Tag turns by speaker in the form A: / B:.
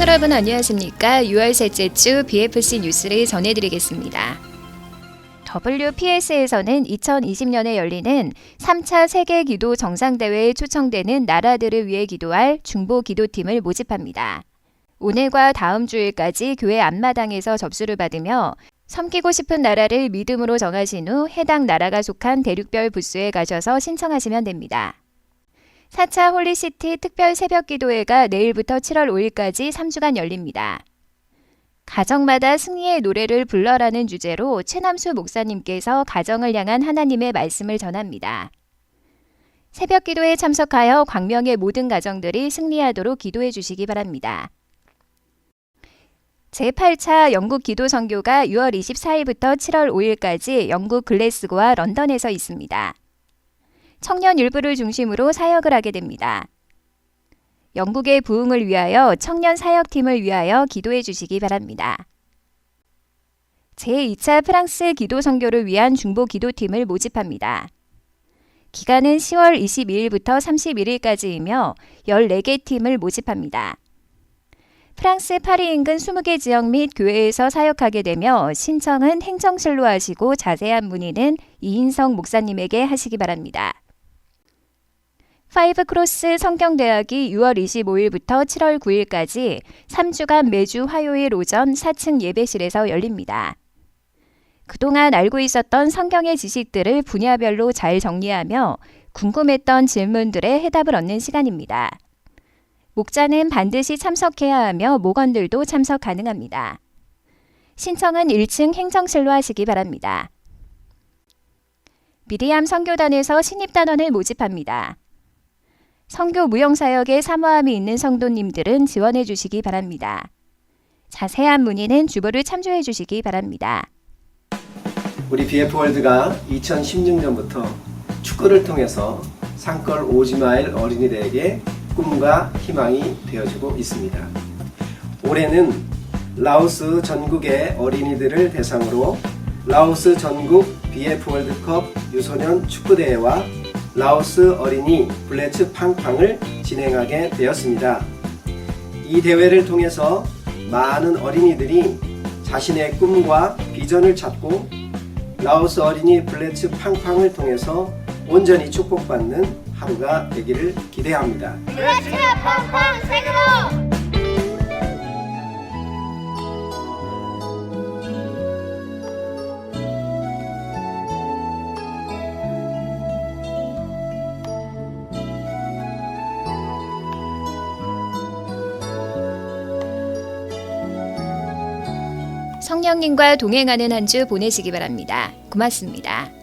A: 여러분 안녕하십니까? 6월 셋째 주 BFC 뉴스를 전해드리겠습니다. WPS에서는 2020년에 열리는 3차 세계 기도 정상대회에 초청되는 나라들을 위해 기도할 중보 기도팀을 모집합니다. 오늘과 다음 주일까지 교회 앞마당에서 접수를 받으며 섬기고 싶은 나라를 믿음으로 정하신 후 해당 나라가 속한 대륙별 부스에 가셔서 신청하시면 됩니다. 4차 홀리시티 특별 새벽 기도회가 내일부터 7월 5일까지 3주간 열립니다. 가정마다 승리의 노래를 불러라는 주제로 최남수 목사님께서 가정을 향한 하나님의 말씀을 전합니다. 새벽 기도에 참석하여 광명의 모든 가정들이 승리하도록 기도해 주시기 바랍니다. 제8차 영국 기도 선교가 6월 24일부터 7월 5일까지 영국 글래스고와 런던에서 있습니다. 청년 일부를 중심으로 사역을 하게 됩니다. 영국의 부흥을 위하여 청년 사역팀을 위하여 기도해 주시기 바랍니다. 제2차 프랑스 기도 선교를 위한 중보 기도팀을 모집합니다. 기간은 10월 22일부터 31일까지이며 14개 팀을 모집합니다. 프랑스 파리 인근 20개 지역 및 교회에서 사역하게 되며 신청은 행정실로 하시고 자세한 문의는 이인성 목사님에게 하시기 바랍니다. 파이브 크로스 성경대학이 6월 25일부터 7월 9일까지 3주간 매주 화요일 오전 4층 예배실에서 열립니다. 그동안 알고 있었던 성경의 지식들을 분야별로 잘 정리하며 궁금했던 질문들의 해답을 얻는 시간입니다. 목자는 반드시 참석해야 하며 목원들도 참석 가능합니다. 신청은 1층 행정실로 하시기 바랍니다. 미리암 선교단에서 신입단원을 모집합니다. 선교 무용사역에 사모함이 있는 성도님들은 지원해 주시기 바랍니다. 자세한 문의는 주보를 참조해 주시기 바랍니다.
B: 우리 BF월드가 2016년부터 축구를 통해서 산골 오지마일 어린이들에게 꿈과 희망이 되어주고 있습니다. 올해는 라오스 전국의 어린이들을 대상으로 라오스 전국 BF 월드컵 유소년 축구대회와 라오스 어린이 블레츠 팡팡을 진행하게 되었습니다. 이 대회를 통해서 많은 어린이들이 자신의 꿈과 비전을 찾고 라오스 어린이 블레츠 팡팡을 통해서 온전히 축복받는 하루가 되기를 기대합니다.
C: 블레츠 팡팡
A: 성령님과 동행하는 한 주 보내시기 바랍니다. 고맙습니다.